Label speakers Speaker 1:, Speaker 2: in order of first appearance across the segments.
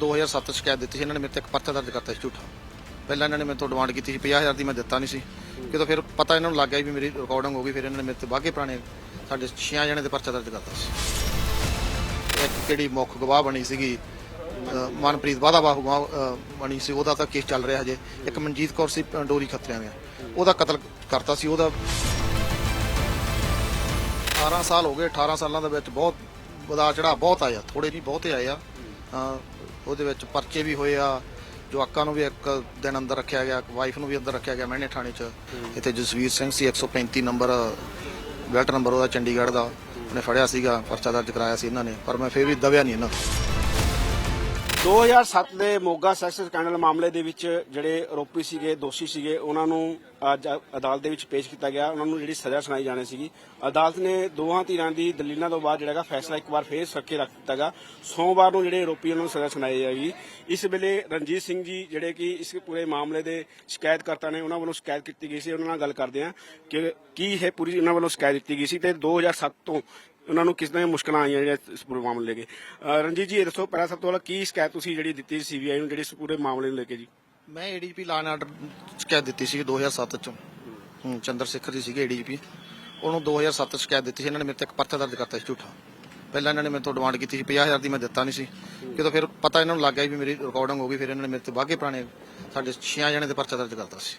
Speaker 1: 2007 ਚ ਸ਼ਿਕਾਇਤ ਦਿੱਤੀ ਸੀ। ਇਹਨਾਂ ਨੇ ਮੇਰੇ ਤੇ ਇੱਕ ਪਰਚਾ ਦਰਜ ਕਰਤਾ ਸੀ ਝੂਠਾ। ਪਹਿਲਾਂ ਇਹਨਾਂ ਨੇ ਮੇਰੇ ਤੋਂ ਡਿਮਾਂਡ ਕੀਤੀ ਸੀ 50000 ਦੀ ਮੈਂ ਦਿੱਤਾ ਨਹੀਂ ਸੀ। ਕਿਦੋਂ ਫਿਰ ਪਤਾ ਇਹਨਾਂ ਨੂੰ ਲੱਗ ਗਿਆ ਵੀ ਮੇਰੀ ਰਿਕਾਰਡਿੰਗ ਹੋ ਗਈ, ਫਿਰ ਇਹਨਾਂ ਨੇ ਮੇਰੇ ਤੇ ਬਾਗੇ ਪੁਰਾਣੇ ਸਾਡੇ ਛਿਆਂ ਜਣੇ ਦੇ ਪਰਚਾ ਦਰਜ ਕਰਤਾ ਸੀ। ਇੱਕ ਕਿਹੜੀ ਮੁੱਖ ਗਵਾਹ ਬਣੀ ਸੀਗੀ, ਅਹ ਮਨਪ੍ਰੀਤ ਵਾਦਾ ਬਾਹੂ ਗਵਾਹ ਬਣੀ ਸੀ, ਉਹਦਾ ਤਾਂ ਕੇਸ ਚੱਲ ਰਿਹਾ ਹਜੇ। ਇੱਕ ਮਨਜੀਤ ਕੌਰ ਸੀ ਡੋਰੀ ਖਤਰਿਆਂ ਦੇ ਉਹਦਾ ਕਤਲ ਕਰਤਾ ਸੀ, ਉਹਦਾ 18 ਸਾਲ ਹੋ ਗਏ 18 ਸਾਲਾਂ ਦੇ ਵਿੱਚ ਬਹੁਤ ਵਧਾ ਚੜਾ ਬਹੁਤ ਆਇਆ ਥੋੜੇ ਨਹੀਂ ਬਹੁਤੇ ਆਏ ਆ। ਉਹਦੇ ਵਿੱਚ ਪਰਚੇ ਵੀ ਹੋਏ ਆ ਜਵਾਕਾਂ ਨੂੰ ਵੀ ਇੱਕ ਦਿਨ ਅੰਦਰ ਰੱਖਿਆ ਗਿਆ ਵਾਈਫ ਨੂੰ ਵੀ ਅੰਦਰ ਰੱਖਿਆ ਗਿਆ ਮਹਿਣੇ ਥਾਣੇ 'ਚ। ਇੱਥੇ ਜਸਵੀਰ ਸਿੰਘ ਸੀ 135 ਨੰਬਰ ਬੈਲਟ ਨੰਬਰ ਉਹਦਾ ਚੰਡੀਗੜ੍ਹ ਦਾ। ਉਹਨੇ ਫੜਿਆ ਸੀਗਾ ਪਰਚਾ ਦਰਜ ਕਰਾਇਆ ਸੀ ਇਹਨਾਂ ਨੇ ਪਰ ਮੈਂ ਫੇਰ ਵੀ ਦਬਿਆ ਨਹੀਂ ਇਹਨਾਂ
Speaker 2: 2007 ਦੇ ਮੋਗਾ ਸੈਕਸ ਸਕੈਂਡਲ ਮਾਮਲੇ ਦੇ ਵਿੱਚ ਜਿਹੜੇ ਆਰੋਪੀ ਸੀਗੇ, ਦੋਸ਼ੀ ਸੀਗੇ, ਉਹਨਾਂ ਨੂੰ ਅੱਜ ਅਦਾਲਤ ਦੇ ਵਿੱਚ ਪੇਸ਼ ਕੀਤਾ ਗਿਆ। ਉਹਨਾਂ ਨੂੰ ਜਿਹੜੀ ਸਜ਼ਾ ਸੁਣਾਈ ਜਾਣੀ ਸੀਗੀ। ਅਦਾਲਤ ਨੇ ਦੋਹਾਂ ਧਿਰਾਂ ਦੀ ਦਲੀਲਾਂ ਤੋਂ ਬਾਅਦ ਜਿਹੜਾਗਾ ਫੈਸਲਾ ਇੱਕ ਵਾਰ ਫੇਰ ਸੁਰੱਖਿਅਤ ਰੱਖ ਦਿੱਤਾਗਾ ਸੋਮਵਾਰ ਨੂੰ ਜਿਹੜੇ ਆਰੋਪੀ ਉਹਨਾਂ ਨੂੰ ਸਜ਼ਾ ਸੁਣਾਈ ਜਾਏਗੀ। ਇਸ ਵੇਲੇ ਰਣਜੀਤ ਸਿੰਘ ਜੀ ਜਿਹੜੇ ਕਿ ਇਸ ਪੂਰੇ ਮਾਮਲੇ ਦੇ ਸ਼ਿਕਾਇਤਕਰਤਾ ਨੇ, ਉਹਨਾਂ ਵੱਲੋਂ ਸ਼ਿਕਾਇਤ ਕੀਤੀ ਗਈ ਸੀ। ਉਹਨਾਂ ਨਾਲ ਗੱਲ ਕਰਦੇ ਆ ਕਿ ਕੀ ਇਹ ਪੂਰੀ ਉਹਨਾਂ ਵੱਲੋਂ ਸ਼ਿਕਾਇਤ ਦਿੱਤੀ ਗਈ ਸੀ ਤੇ 2007 ਤੋਂ ਉਹਨਾਂ ਨੂੰ ਕਿਸ ਤਰ੍ਹਾਂ ਮੁਸ਼ਕਲਾਂ ਆਈਆਂ ਜਿਹੜੇ ਇਸ ਪੂਰੇ ਮਾਮਲੇ ਲੈ ਕੇ? ਅਹ ਰਣਜੀਤ ਜੀ, ਇਹ ਦੱਸੋ, ਪਹਿਲਾਂ ਸਭ ਤੋਂ ਪਹਿਲਾਂ ਕੀ ਸ਼ਿਕਾਇਤ ਤੁਸੀਂ ਜਿਹੜੀ ਦਿੱਤੀ ਸੀਬੀਆਈ ਨੂੰ, ਜਿਹੜੀ ਇਸ ਪੂਰੇ ਮਾਮਲੇ ਨੂੰ ਲੈ ਕੇ ਜੀ?
Speaker 1: ਮੈਂ ਏਡੀਜੀਪੀ ਲਾਨ ਆਰਡਰ ਸ਼ਿਕਾਇਤ ਦਿੱਤੀ ਸੀ 2007 ਚ। ਹੂੰ, ਚੰਦਰ ਸਿੱਖਰ ਜੀ ਸੀਗੇ ਏਡੀਜੀਪੀ ਉਹਨੂੰ 2007 ਚ ਸ਼ਿਕਾਇਤ ਦਿੱਤੀ ਸੀ, ਇਹਨਾਂ ਨੇ ਮੇਰੇ ਤੇ ਇੱਕ ਪਰਚਾ ਦਰਜ ਕਰਤਾ ਸੀ ਝੂਠਾ। ਪਹਿਲਾਂ ਇਹਨਾਂ ਨੇ ਮੇਰੇ ਤੋਂ ਡਿਮਾਂਡ ਕੀਤੀ ਸੀ 50000 ਦੀ ਮੈਂ ਦਿੱਤਾ ਨਹੀਂ ਸੀ। ਕਿਦੋਂ ਫਿਰ ਪਤਾ ਇਹਨਾਂ ਨੂੰ ਲੱਗ ਗਿਆ ਵੀ ਮੇਰੀ ਰਿਕਾਰਡਿੰਗ ਹੋ ਗਈ, ਫਿਰ ਇਹਨਾਂ ਨੇ ਮੇਰੇ ਤੇ ਬਾਗੇ ਪੁਰਾਣੇ ਸਾਡੇ ਛਿਆਂ ਜਣੇ ਦੇ ਪਰਚਾ ਦਰਜ ਕਰਤਾ ਸੀ।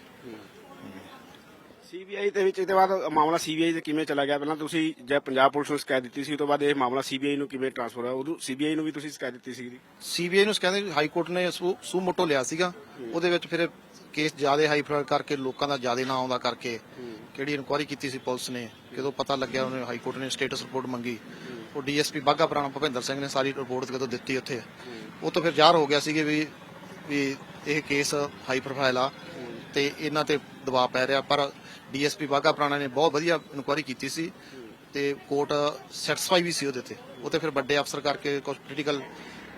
Speaker 2: ਸੀਬੀਆਈ ਦੇ ਵਿੱਚ ਇਹਦੇ ਬਾਅਦ ਮਾਮਲਾ ਸੀਬੀਆਈ ਦੇ ਕਿਵੇਂ ਚਲਾ ਗਿਆ? ਪਹਿਲਾਂ ਤੁਸੀਂ ਜੇ ਪੰਜਾਬ ਪੁਲਿਸ ਨੂੰ ਸ਼ਿਕਾਇਤ ਦਿੱਤੀ ਸੀ ਉਸ ਤੋਂ ਬਾਅਦ ਇਹ ਮਾਮਲਾ ਸੀਬੀਆਈ ਨੂੰ ਕਿਵੇਂ ਟ੍ਰਾਂਸਫਰ ਹੋਇਆ? ਉਦੋਂ ਸੀਬੀਆਈ ਨੂੰ ਵੀ ਤੁਸੀਂ ਸ਼ਿਕਾਇਤ ਦਿੱਤੀ ਸੀ?
Speaker 1: ਸੀਬੀਆਈ ਨੂੰ ਕਹਿੰਦੇ ਹਾਈ ਕੋਰਟ ਨੇ ਸੂ ਸੂ ਮੋਟੋ ਲਿਆ ਸੀਗਾ। ਉਹਦੇ ਵਿੱਚ ਫਿਰ ਕੇਸ ਜ਼ਿਆਦਾ ਹਾਈ ਪ੍ਰੋਫਾਈਲ ਕਰਕੇ ਲੋਕਾਂ ਦਾ ਜ਼ਿਆਦਾ ਨਾਂ ਆਉਂਦਾ ਕਰਕੇ ਕਿਹੜੀ ਇਨਕੁਆਇਰੀ ਕੀਤੀ ਸੀ ਪੁਲਿਸ ਨੇ ਜਦੋਂ ਪਤਾ ਲੱਗਿਆ ਉਹਨੇ ਹਾਈ ਕੋਰਟ ਨੇ ਸਟੇਟਸ ਰਿਪੋਰਟ ਮੰਗੀ। ਉਹ ਡੀਐਸਪੀ ਬਾਗਾ ਪੁਰਾਣਾ ਭੁਪਿੰਦਰ ਸਿੰਘ ਨੇ ਸਾਰੀ ਰਿਪੋਰਟ ਜਦੋਂ ਦਿੱਤੀ ਉੱਥੇ। ਉਹ ਤੋਂ ਫਿਰ ਜ਼ਾਹਰ ਹੋ ਗਿਆ ਸੀਗੇ ਵੀ ਵੀ ਇਹ ਕੇਸ ਹਾਈ ਪ੍ਰੋਫਾਈਲ ਆ ਤੇ ਇਹਨਾਂ ਤੇ ਦਬਾਅ ਪੈ ਰਿਹਾ ਪਰ ਡੀਐਸਪੀ ਬਾਗਾ ਪੁਰਾਣਾ ਨੇ ਬਹੁਤ ਵਧੀਆ ਇਨਕੁਆਇਰੀ ਕੀਤੀ ਸੀ ਤੇ ਕੋਰਟ ਸੈਟੀਸਫਾਈ ਵੀ ਸੀ ਉਹਦੇ ਤੇ। ਉਹ ਤੇ ਫਿਰ ਵੱਡੇ ਅਫਸਰ ਕਰਕੇ ਕੁਝ ਕ੍ਰਿਟੀਕਲ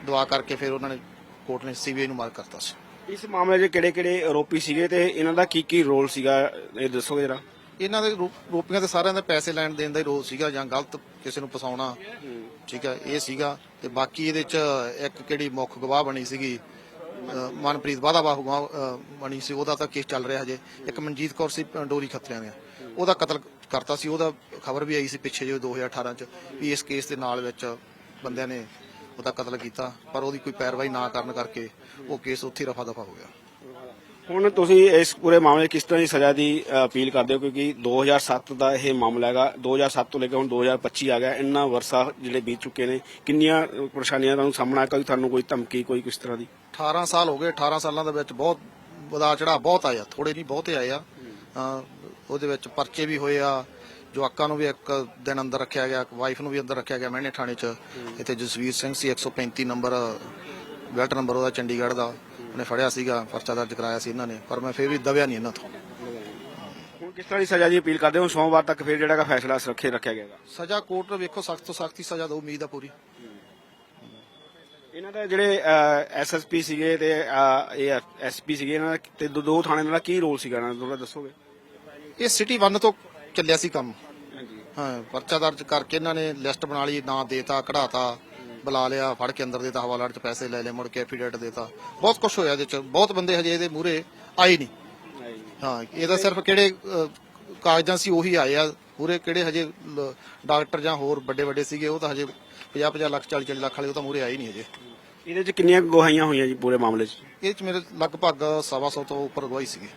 Speaker 1: ਦਵਾ ਕਰਕੇ ਫਿਰ ਉਹਨਾਂ ਨੇ ਕੋਰਟ ਨੇ ਸੀਬੀਆਈ ਨੂੰ ਮਾਰ ਕਰਤਾ ਸੀ।
Speaker 2: ਇਸ ਮਾਮਲੇ 'ਚ ਕਿਹੜੇ ਕਿਹੜੇ ਆਰੋਪੀ ਸੀਗੇ ਤੇ ਇਹਨਾਂ ਦਾ ਕੀ ਕੀ ਰੋਲ ਸੀਗਾ? ਇਹ ਦੱਸੋਗੇ ਜਰਾ।
Speaker 1: ਇਹਨਾਂ ਦੇ ਰੋਪੀਆਂ ਤੇ ਸਾਰਿਆਂ ਦਾ ਪੈਸੇ ਲੈਣ ਦੇਣ ਦਾ ਹੀ ਰੋਲ ਸੀਗਾ ਜਾਂ ਗਲਤ ਕਿਸੇ ਨੂੰ ਫਸਾਉਣਾ ਠੀਕ ਹੈ ਇਹ ਸੀਗਾ। ਤੇ ਬਾਕੀ ਇਹਦੇ ਚ ਇੱਕ ਕਿਹੜੀ ਮੁੱਖ ਗਵਾਹ ਬਣੀ ਸੀਗੀ ਮਨਪ੍ਰੀਤ ਵਾਦਾ ਬਾਹੂ ਗਵਾਹ ਬਣੀ ਸੀ, ਉਹਦਾ ਤਾਂ ਕੇਸ ਚੱਲ ਰਿਹਾ ਹਜੇ। ਇੱਕ ਮਨਜੀਤ ਕੌਰ ਸੀ ਅਹ ਡੋਰੀ ਖੱਤਰਿਆਂ ਦੇ ਉਹਦਾ ਕਤਲ ਕਰਤਾ ਸੀ, ਉਹਦਾ ਖਬਰ ਵੀ ਆਈ ਸੀ ਪਿੱਛੇ ਜੋ 2018 ਚ ਵੀ ਇਸ ਕੇਸ ਦੇ ਨਾਲ ਵਿੱਚ ਬੰਦਿਆਂ ਨੇ ਉਹਦਾ ਕਤਲ ਕੀਤਾ, ਪਰ ਉਹਦੀ ਕੋਈ ਪੈਰਵਾਈ ਨਾ ਕਰਨ ਕਰਕੇ ਉਹ ਕੇਸ ਉੱਥੇ ਰਫਾ ਦਫਾ ਹੋ ਗਿਆ।
Speaker 2: ਹੁਣ ਤੁਸੀਂ ਇਸ ਪੂਰੇ ਮਾਮਲੇ ਕਿਸ ਤਰ੍ਹਾਂ ਦੀ ਸਜ਼ਾ ਦੀ ਅਪੀਲ ਕਰਦੇ ਹੋ? ਕਿਉਂਕਿ 2007 ਦਾ ਇਹ ਮਾਮਲਾ ਹੈਗਾ। 2007 ਤੋਂ ਲੈ ਕੇ ਹੁਣ 2025 ਆ ਗਿਆ। ਇੰਨਾ ਵਰਸਾ ਜਿਹੜੇ ਬੀਤ ਚੁੱਕੇ ਨੇ ਕਿੰਨੀਆਂ ਪਰੇਸ਼ਾਨੀਆਂ ਤੁਹਾਨੂੰ ਸਾਹਮਣਾ ਕੋਈ ਤੁਹਾਨੂੰ ਕੋਈ ਧਮਕੀ ਕੋਈ ਕਿਸ ਤਰ੍ਹਾਂ ਦੀ?
Speaker 1: 18 ਸਾਲ ਹੋ ਗਏ 18 ਸਾਲਾਂ ਦੇ ਵਿੱਚ ਬਹੁਤ ਵਧਾ ਚੜਾ ਬਹੁਤ ਆਇਆ। ਥੋੜੇ ਨਹੀਂ ਬਹੁਤੇ ਆਏ ਆ। ਉਹਦੇ ਵਿੱਚ ਪਰਚੇ ਵੀ ਹੋਏ ਆ। ਜਵਾਕਾਂ ਨੂੰ ਵੀ ਇੱਕ ਦਿਨ ਅੰਦਰ ਰੱਖਿਆ ਗਿਆ ਵਾਈਫ ਨੂੰ ਵੀ ਅੰਦਰ ਰੱਖਿਆ ਗਿਆ ਮਹਿਣੇ ਥਾਣੇ 'ਚ। ਇੱਥੇ ਜਸਵੀਰ ਸਿੰਘ ਸੀ 135 ਨੰਬਰ ਬੈਲਟ ਨੰਬਰ ਉਹਦਾ ਚੰਡੀਗੜ੍ਹ ਦਾ। ਉਹਨੇ ਫੜਿਆ ਸੀਗਾ ਪਰਚਾ ਦਰਜ ਕਰਾਇਆ ਸੀ ਇਹਨਾਂ ਨੇ ਪਰ ਮੈਂ ਫੇਰ ਵੀ ਦਬਿਆ ਨਹੀਂ ਇਹਨਾਂ ਤੋਂ।
Speaker 2: ਹੁਣ ਕਿਸ ਤਰ੍ਹਾਂ ਦੀ ਸਜ਼ਾ ਦੀ ਅਪੀਲ ਕਰਦੇ ਹੋ? ਸੋਮਵਾਰ ਤੱਕ ਫਿਰ ਜਿਹੜਾ ਹੈਗਾ ਫੈਸਲਾ ਸੁਰੱਖਿਅਤ ਰੱਖਿਆ ਜਾਏਗਾ
Speaker 1: ਸਜ਼ਾ ਕੋਰਟ ਵੇਖੋ ਸਖਤ ਤੋਂ ਸਖਤੀ ਸਜ਼ਾ ਦੋ ਉਮੀਦ ਆ ਪੂਰੀ।
Speaker 2: ਇਹਨਾਂ ਦਾ ਜਿਹੜੇ ਐਸਐਸਪੀ ਸੀਗੇ ਤੇ ਇਹ ਐਸਪੀ ਸੀਗੇ ਇਹਨਾਂ ਦਾ ਤੇ ਦੋ- ਦੋ ਥਾਣੇ ਦਾ ਕੀ ਰੋਲ ਸੀਗਾ? ਇਹਨਾਂ ਦਾ ਥੋੜਾ ਦੱਸੋਗੇ?
Speaker 1: ਇਹ ਸਿਟੀ 1 ਤੋਂ ਚੱਲਿਆ ਸੀ ਕੰਮ।
Speaker 2: ਹਾਂਜੀ।
Speaker 1: ਹਾਂ ਪਰਚਾ ਦਰਜ ਕਰਕੇ ਇਹਨਾਂ ਨੇ ਲਿਸਟ ਬਣਾ ਲਈ ਨਾਂ ਦੇਤਾ ਕਢਾਤਾ। ਬੁਲਾ ਲਿਆ ਫੜ ਕੇ ਅੰਦਰ ਦੇਤਾ ਹਵਾਲਾਟ ਚ ਪੈਸੇ ਲੈ ਲਏ ਮੁੜ ਕੇ ਐਫੀਡੇਟ ਦੇਤਾ। ਬਹੁਤ ਕੁਝ ਹੋਇਆ ਇਹਦੇ ਚ। ਬਹੁਤ ਬੰਦੇ ਹਜੇ ਇਹਦੇ ਮੂਰੇ ਆਏ ਨਹੀਂ। ਹਾਂ ਇਹਦਾ ਸਿਰਫ ਕਿਹੜੇ ਕਾਗਜ਼ਾਂ ਸੀ ਉਹੀ ਆਏ ਆ। ਪੂਰੇ ਕਿਹੜੇ ਹਜੇ ਡਾਕਟਰ ਜਾਂ ਹੋਰ ਵੱਡੇ ਵੱਡੇ ਸੀਗੇ ਉਹ ਤਾਂ ਹਜੇ 50 50 ਲੱਖ 40 40 ਲੱਖ ਵਾਲੇ ਉਹ ਤਾਂ ਮੂਰੇ ਆਏ ਨਹੀਂ ਹਜੇ।
Speaker 2: ਇਹਦੇ 'ਚ ਕਿੰਨੀਆਂ ਗਵਾਹੀਆਂ ਹੋਈਆਂ ਜੀ ਪੂਰੇ ਮਾਮਲੇ 'ਚ?
Speaker 1: ਇਹ ਚ ਮੇਰੇ ਲਗਭਗ ਸਵਾ ਸੌ ਤੋਂ ਉੱਪਰ ਗਵਾਹੀ ਸੀਗੀ।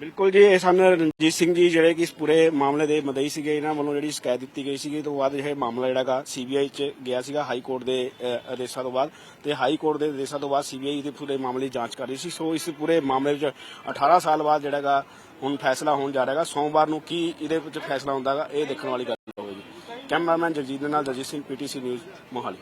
Speaker 2: ਬਿਲਕੁਲ ਜੀ ਇਹ ਸਨ ਰਣਜੀਤ ਸਿੰਘ ਜੀ ਜਿਹੜੇ ਕਿ ਇਸ ਪੂਰੇ ਮਾਮਲੇ ਦੇ ਮਦਈ ਸੀਗੇ। ਇਹਨਾਂ ਵੱਲੋਂ ਜਿਹੜੀ ਸ਼ਿਕਾਇਤ ਦਿੱਤੀ ਗਈ ਸੀਗੀ ਤੋਂ ਬਾਅਦ ਇਹ ਮਾਮਲਾ ਜਿਹੜਾਗਾ ਸੀਬੀਆਈ 'ਚ ਗਿਆ ਸੀਗਾ ਹਾਈ ਕੋਰਟ ਦੇ ਅ, ਆਦੇਸ਼ਾਂ ਤੋਂ ਬਾਅਦ। ਤੇ ਹਾਈ ਕੋਰਟ ਦੇ ਆਦੇਸ਼ਾਂ ਤੋਂ ਬਾਅਦ ਸੀਬੀਆਈ ਦੇ ਪੂਰੇ ਮਾਮਲੇ ਦੀ ਜਾਂਚ ਕਰ ਰਹੀ ਸੀ। ਸੋ ਇਸ ਪੂਰੇ ਮਾਮਲੇ ਵਿੱਚ 18 ਸਾਲ ਬਾਅਦ ਜਿਹੜਾਗਾ ਹੁਣ ਫੈਸਲਾ ਹੋਣ ਜਾ ਰਿਹਾਗਾ ਸੋਮਵਾਰ ਨੂੰ ਕੀ ਇਹਦੇ ਵਿੱਚ ਫੈਸਲਾ ਹੁੰਦਾਗਾ ਇਹ ਦੇਖਣ ਵਾਲੀ ਗੱਲ ਹੋਵੇਗੀ। ਕੈਮਰਾਮੈਨ ਜਗਜੀਤ ਦੇ ਨਾਲ ਦਰਜੀਤ ਸਿੰਘ ਪੀਟੀਸੀ ਨਿਊਜ਼ ਮੋਹਾਲੀ।